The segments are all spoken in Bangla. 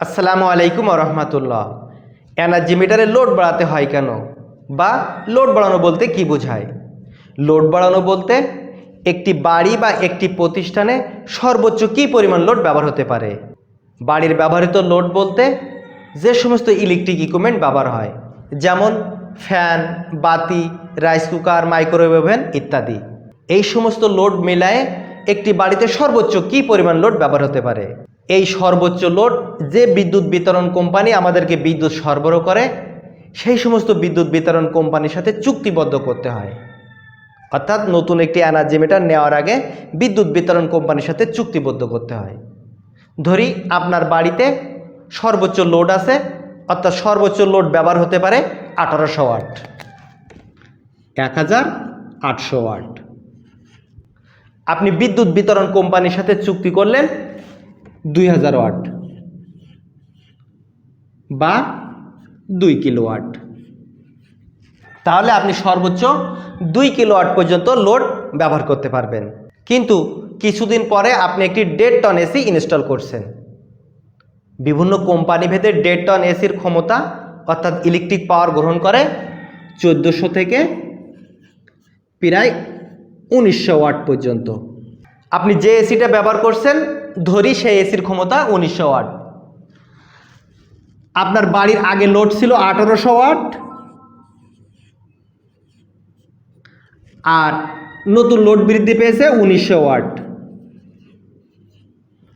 আসসালামু আলাইকুম রহমতুল্লাহ। এনার্জি মিটারে লোড বাড়াতে হয় কেন? বা লোড বাড়ানো বলতে কি বোঝায়? লোড বাড়ানো বলতে একটি বাড়ি বা একটি প্রতিষ্ঠানে সর্বোচ্চ কী পরিমাণ লোড ব্যবহার হতে পারে? বাড়ির ব্যবহৃত লোড বলতে যে সমস্ত ইলেকট্রিক ইকুইপমেন্ট ব্যবহার হয়, যেমন ফ্যান, বাতি, রাইস কুকার মাইক্রোওয়েভ ওভেন ইত্যাদি। এই সমস্ত লোড মেলায় একটি বাড়িতে সর্বোচ্চ কী পরিমাণ লোড ব্যবহার হতে পারে? এই সর্বোচ্চ লোড যে বিদ্যুৎ বিতরণ কোম্পানি আমাদেরকে বিদ্যুৎ সরবরাহ করে, সেই সমস্ত বিদ্যুৎ বিতরণ কোম্পানির সাথে চুক্তিবদ্ধ করতে হয়। অর্থাৎ নতুন একটি এনার্জি মিটার নেওয়ার আগে বিদ্যুৎ বিতরণ কোম্পানির সাথে চুক্তিবদ্ধ করতে হয়। ধরি আপনার বাড়িতে সর্বোচ্চ লোড আছে, অর্থাৎ সর্বোচ্চ লোড ব্যবহার হতে পারে আঠারোশো ওয়াট। এক হাজার আটশো ওয়াট। আপনি বিদ্যুৎ বিতরণ কোম্পানির সাথে চুক্তি করলেন দুই হাজার ওয়াট বা দুই কিলো ওয়াট তাহলে আপনি সর্বোচ্চ দুই কিলো ওয়াট পর্যন্ত লোড ব্যবহার করতে পারবেন। কিন্তু কিছুদিন পরে আপনি একটি দেড় টন এসি ইনস্টল করছেন। বিভিন্ন কোম্পানি ভেদে দেড় টন এসির ক্ষমতা, অর্থাৎ ইলেকট্রিক পাওয়ার গ্রহণ করে চোদ্দোশো থেকে প্রায় উনিশশো ওয়াট পর্যন্ত। আপনি যে এসিটা ব্যবহার করছেন, ধরি সেই এসির ক্ষমতা উনিশশো ওয়াট আপনার বাড়ির আগে লোড ছিল আঠারোশো ওয়াট আর নতুন লোড বৃদ্ধি পেয়েছে উনিশশো ওয়াট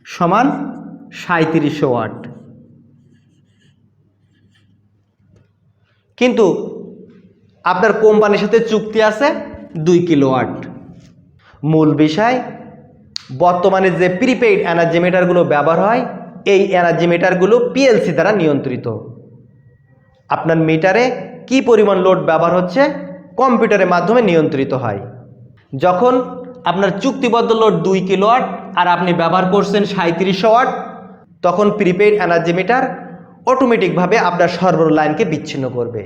সমান সাঁত্রিশশো ওয়াট কিন্তু আপনার কোম্পানির সাথে চুক্তি আছে দুই কিলো ওয়াট মূল বিষয় বর্তমানে যে প্রিপেইড এনার্জি মিটারগুলো ব্যবহার হয়, এই এনার্জি মিটারগুলো পিএলসি দ্বারা নিয়ন্ত্রিত। আপনার মিটারে কি পরিমাণ লোড ব্যবহার হচ্ছে? কম্পিউটারের মাধ্যমে নিয়ন্ত্রিত হয়। যখন আপনার চুক্তিবদ্ধ লোড দুই কিলো ওয়াট আর আপনি ব্যবহার করছেন সাঁত্রিশশো ওয়াট তখন প্রিপেইড এনার্জি মিটার অটোমেটিকভাবে আপনার সরবরাহ লাইনকে বিচ্ছিন্ন করবে।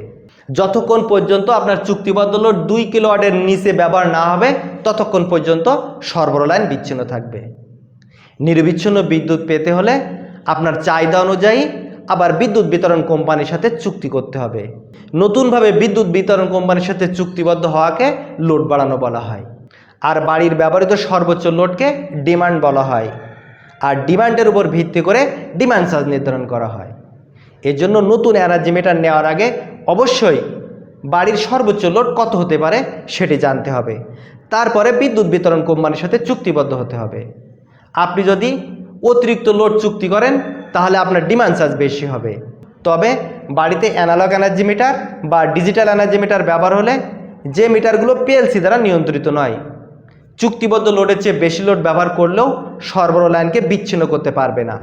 যতক্ষণ পর্যন্ত আপনার চুক্তিবদ্ধ লোড দুই কিলো ওয়াটের নিচে ব্যবহার না হবে, ততক্ষণ পর্যন্ত সরবরাহ লাইন বিচ্ছিন্ন থাকবে। নিরবিচ্ছিন্ন বিদ্যুৎ পেতে হলে আপনার চাহিদা অনুযায়ী আবার বিদ্যুৎ বিতরণ কোম্পানির সাথে চুক্তি করতে হবে। নতুনভাবে বিদ্যুৎ বিতরণ কোম্পানির সাথে চুক্তিবদ্ধ হওয়াকে লোড বাড়ানো বলা হয়। আর বাড়ির ব্যবহৃত সর্বোচ্চ লোডকে ডিমান্ড বলা হয়। আর ডিমান্ডের উপর ভিত্তি করে ডিমান্ড চার্জ নির্ধারণ করা হয়। এর জন্য নতুন এনার্জি মিটার নেওয়ার আগে অবশ্যই বাড়ির সর্বোচ্চ লোড কত হতে পারে সেটি জানতে হবে। তারপরে বিদ্যুৎ বিতরণ কোম্পানির সাথে চুক্তিবদ্ধ হতে হবে। আপনি যদি অতিরিক্ত লোড চুক্তি করেন, তাহলে আপনার ডিমান্ড চার্জ বেশি হবে। তবে বাড়িতে অ্যানালগ এনার্জি মিটার বা ডিজিটাল এনার্জি মিটার ব্যবহার হলে যে মিটারগুলো পিএলসি দ্বারা নিয়ন্ত্রিত নয়, চুক্তিবদ্ধ লোডের চেয়ে বেশি লোড ব্যবহার করলেও সরবরাহ লাইনকে বিচ্ছিন্ন করতে পারবে না।